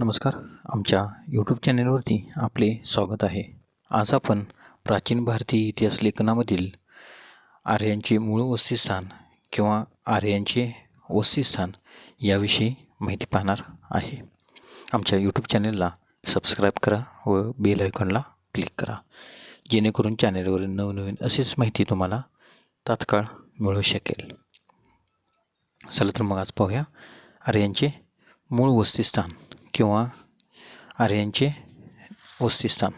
नमस्कार. आमच्या यूट्यूब चॅनेलवरती आपले स्वागत आहे. आज आपण प्राचीन भारतीय इतिहास लेखनामधील आर्यांचे मूळ वस्तीस्थान किंवा आर्यांचे वस्तीस्थान याविषयी माहिती पाहणार आहे. आमच्या यूट्यूब चॅनेलला सबस्क्राईब करा व बेल आयकॉनला क्लिक करा. जेणेकरून चॅनेलवरील नवनवीन अशीच माहिती तुम्हाला तात्काळ मिळू शकेल. चला तर मग आज पाहूया आर्यांचे मूळ वस्तीस्थान. किंवा आर्यांचे वस्तीस्थान.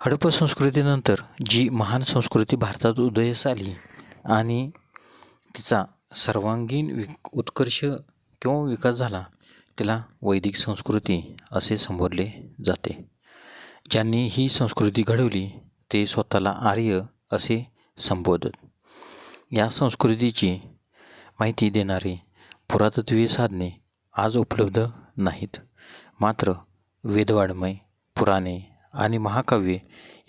हडप्पा संस्कृतीनंतर जी महान संस्कृती भारतात उदयास आली आणि तिचा सर्वांगीण विक उत्कर्ष किंवा विकास झाला तिला वैदिक संस्कृती असे संबोधले जाते. ज्यांनी ही संस्कृती घडवली ते स्वतःला आर्य असे संबोधत. या संस्कृतीची माहिती देणारी पुरातत्वीय साधने आज उपलब्ध नाहीत. मात्र वेदवाड्मय पुराणे आणि महाकाव्ये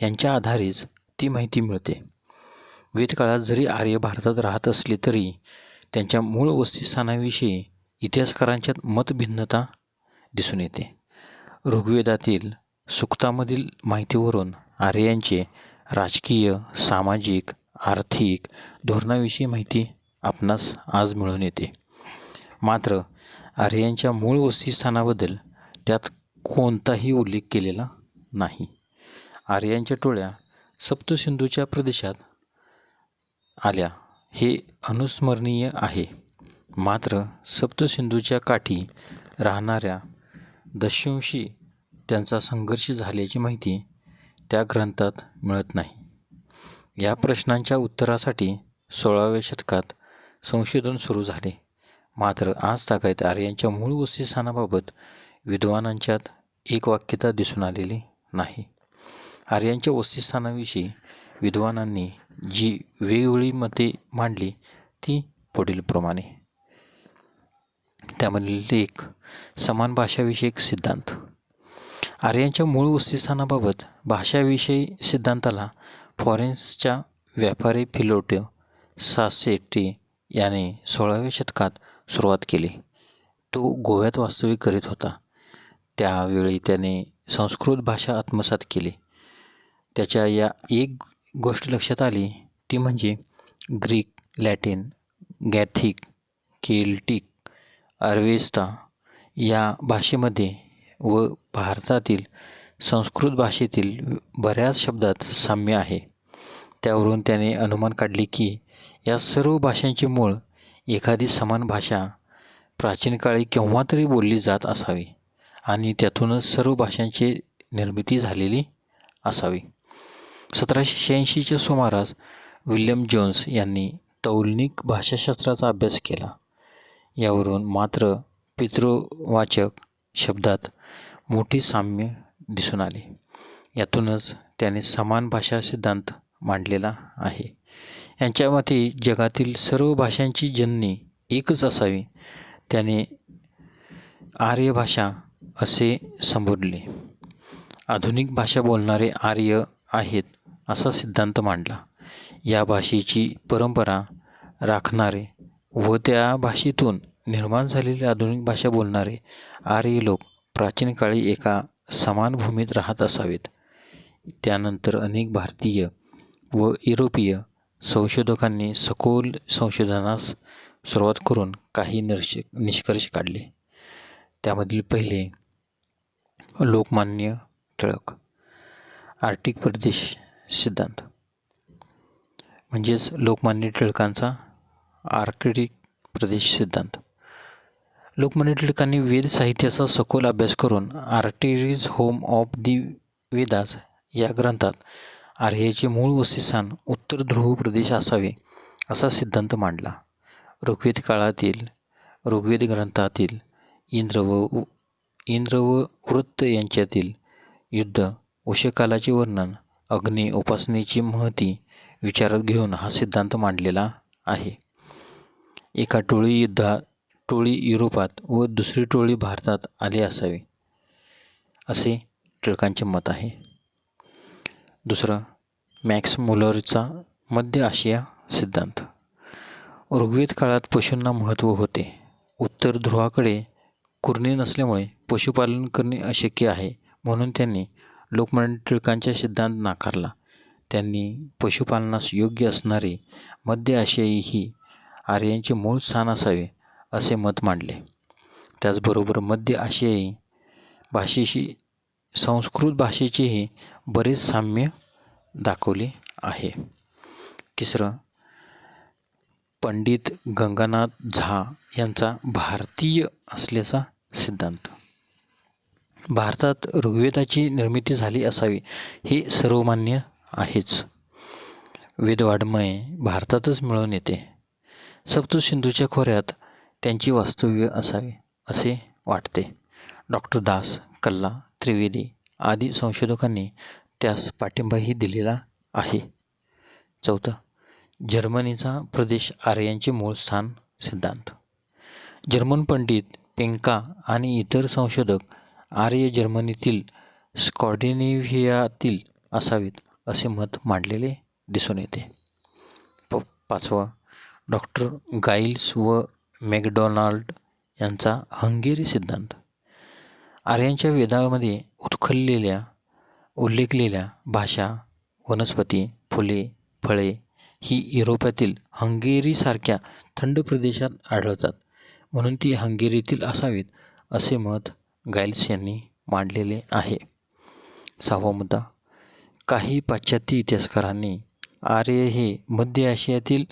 यांच्या आधारेच ती माहिती मिळते. वेदकाळात जरी आर्य भारतात राहत असले तरी त्यांच्या मूळ वस्तीस्थानाविषयी इतिहासकारांच्यात मतभिन्नता दिसून येते. ऋग्वेदातील सुक्तामधील माहितीवरून आर्यांचे राजकीय सामाजिक आर्थिक धोरणाविषयी माहिती आपणास आज मिळून येते. मात्र आर्यांच्या मूळ वस्तीस्थानाबद्दल त्यात कोणताही उल्लेख केलेला नाही. आर्यांच्या टोळ्या सप्तसिंधूच्या प्रदेशात आल्या. हे अनुस्मरणीय आहे. मात्र सप्तसिंधूच्या काठी राहणाऱ्या दशांशी त्यांचा संघर्ष झाल्याची माहिती त्या ग्रंथात मिळत नाही. या प्रश्नांच्या उत्तरासाठी सोळाव्या शतकात संशोधन सुरू झाले. मात्र आज तागायत आर्यांच्या मूळ वस्तीस्थानाबाबत विद्वानांच्यात एक वाक्यता दिसून आलेली नाही. आर्यांच्या वस्तीस्थानाविषयी विद्वानांनी जी वेगवेगळी मते मांडली ती पुढीलप्रमाणे. त्यामधील एक समान भाषाविषयक सिद्धांत. आर्यांच्या मूळ वस्तीस्थानाबाबत भाषाविषयी सिद्धांताला फॉरेन्सच्या व्यापारी फिलोट सासेटे याने सोळाव्या शतकात सुरुवात केली. तो गोव्यात वास्तविक करीत होता. त्यावेळी त्याने संस्कृत भाषा आत्मसात केली. त्याच्या या एक गोष्ट लक्षात आली. ती म्हणजे Greek Latin Gothic Celtic Avesta या भाषेमध्ये व भारतातील संस्कृत भाषेतील बऱ्याच शब्दात साम्य आहे. त्यावरून त्याने अनुमान काढले की या सर्व भाषांचे मूळ एखादी समान भाषा प्राचीन काळी केव्हा तरी बोलली जात असावी आणि त्यातूनच सर्व भाषांची निर्मिती झालेली असावी. सतराशे शहाऐंशीच्या सुमारास विल्यम जोन्स यांनी तौलनिक भाषाशास्त्राचा अभ्यास केला. यावरून मात्र पितृवाचक शब्दात मोठी साम्य दिसून आले. यातूनच त्याने समान भाषा सिद्धांत मांडलेला आहे. यांच्या मते जगातील सर्व भाषांची जननी एकच असावी त्याने आर्य भाषा असे संबोधले. आधुनिक भाषा बोलणारे आर्य आहेत असा सिद्धांत मांडला. या भाषेची परंपरा राखणारे व त्या भाषेतून निर्माण झालेली आधुनिक भाषा बोलणारे आर्य लोक प्राचीन काळी एका समान भूमीत राहत असावेत. त्यानंतर अनेक भारतीय व युरोपीय संशोधकांनी सखोल संशोधनास सुरुवात करून काही निश निष्कर्ष काढले. त्यामधील पहिले लोकमान्य टिळक आर्टिक प्रदेश सिद्धांत. म्हणजेच लोकमान्य टिळकांचा आर्किटिक प्रदेश सिद्धांत. लोकमान्य टिळकांनी वेद साहित्याचा सखोल अभ्यास करून आर्टिरीज होम ऑफ दी वेदास या ग्रंथात आर्याचे मूळ वसिस्थान उत्तर ध्रुव प्रदेश असावे असा सिद्धांत मांडला. ऋग्वेद काळातील ऋग्वेद ग्रंथातील इंद्र व इंद्र व वृत्त यांच्यातील युद्ध उशकालाचे वर्णन अग्नी उपासनेची महती विचारात घेऊन हा सिद्धांत मांडलेला आहे. एका टोळी युद्धा टोळी युरोपात व दुसरी टोळी भारतात आली असावी असे टिळकांचे मत आहे. दुसरं मॅक्स मुलरचा मध्य आशिया सिद्धांत. ऋग्वेद काळात पशूंना महत्त्व होते. उत्तर ध्रुवाकडे कुरणे नसल्यामुळे पशुपालन करणे अशक्य आहे म्हणून त्यांनी लोकमान्य टिळकांचा सिद्धांत नाकारला. त्यांनी पशुपालनास योग्य असणारे मध्य आशियाई ही आर्यांचे मूळ स्थान असावे असे मत मांडले. त्याचबरोबर मध्य आशियाई भाषेशी संस्कृत भाषेचेही बरेच साम्य दाखवले आहे. तिसरं पंडित गंगानाथ झा यांचा भारतीय असल्याचा सिद्धांत. भारतात ऋग्वेदाची निर्मिती झाली असावी हे सर्वमान्य आहेच. वेदवाडमय भारतातच मिळून येते. सप्तसिंधूच्या खोऱ्यात त्यांची वास्तव्य असावे असे वाटते. डॉक्टर दास कल्ला त्रिवेदी आदी संशोधकांनी त्यास पाठिंबाही दिलेला आहे. चौथं जर्मनीचा प्रदेश आर्यांचे मूळ स्थान सिद्धांत. जर्मन पंडित पेंका आणि इतर संशोधक आर्य जर्मनीतील स्कॉडिनेव्हियातील असावेत असे मत मांडलेले दिसून येते. प पाचवा डॉक्टर गाईल्स व मॅकडॉनाल्ड यांचा हंगेरी सिद्धांत. आर्यांच्या वेदामध्ये उत्खललेल्या उल्लेखलेल्या भाषा वनस्पती फुले फळे ही युरोपातील हंगेरीसारख्या थंड प्रदेशात आढळतात. म्हणून ती हंगेरीतील असावीत असे मत गाईल्स यांनी मांडलेले आहे. सहावा मुद्दा. काही पाश्चात्य इतिहासकारांनी आर्य हे मध्य आशियातील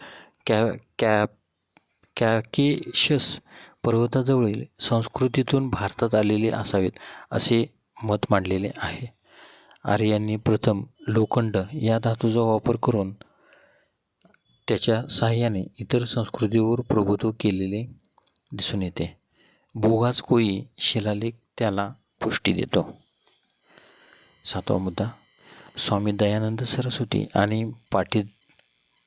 कॅ कॅ कॅकेशस पर्वताजवळील संस्कृतीतून भारतात आलेले असावेत असे मत मांडलेले आहे. आर्यांनी प्रथम लोखंड या धातूचा वापर करून त्याच्या साहाय्याने इतर संस्कृतीवर प्रभुत्व केलेले दिसून येते. बोगाच कोई शिलालेख त्याला पुष्टी देतो. सातवा मुद्दा. स्वामी दयानंद सरस्वती आणि पाटी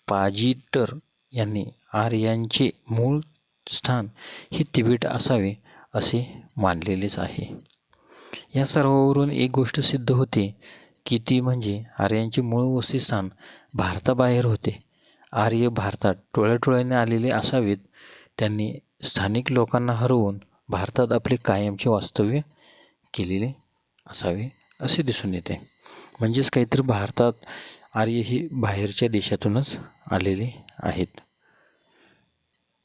पाजीटर यांनी आर्यांचे मूळ स्थान हे तिबेट असावे असे मानलेलेच आहे. या सर्वावरून एक गोष्ट सिद्ध होते की ती म्हणजे आर्यांचे मूळ वस्तीस्थान भारताबाहेर होते. आर्य भारतात टोळ्याटोळ्याने आलेले असावेत. त्यांनी स्थानिक लोकांना हरवून भारतात आपले कायमचे वास्तव्य केलेले असावे असे दिसून येते. म्हणजेच काहीतरी भारतात आर्य ही बाहेरच्या देशातूनच आलेले आहेत.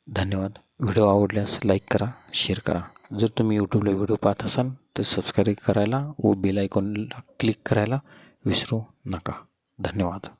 धन्यवाद. व्हिडिओ आवडल्यास लाईक करा शेअर करा. जर तुम्ही यूट्यूबला व्हिडिओ पाहत असाल तर सबस्क्राईब करायला व बेल आयकॉनला क्लिक करायला विसरू नका. धन्यवाद.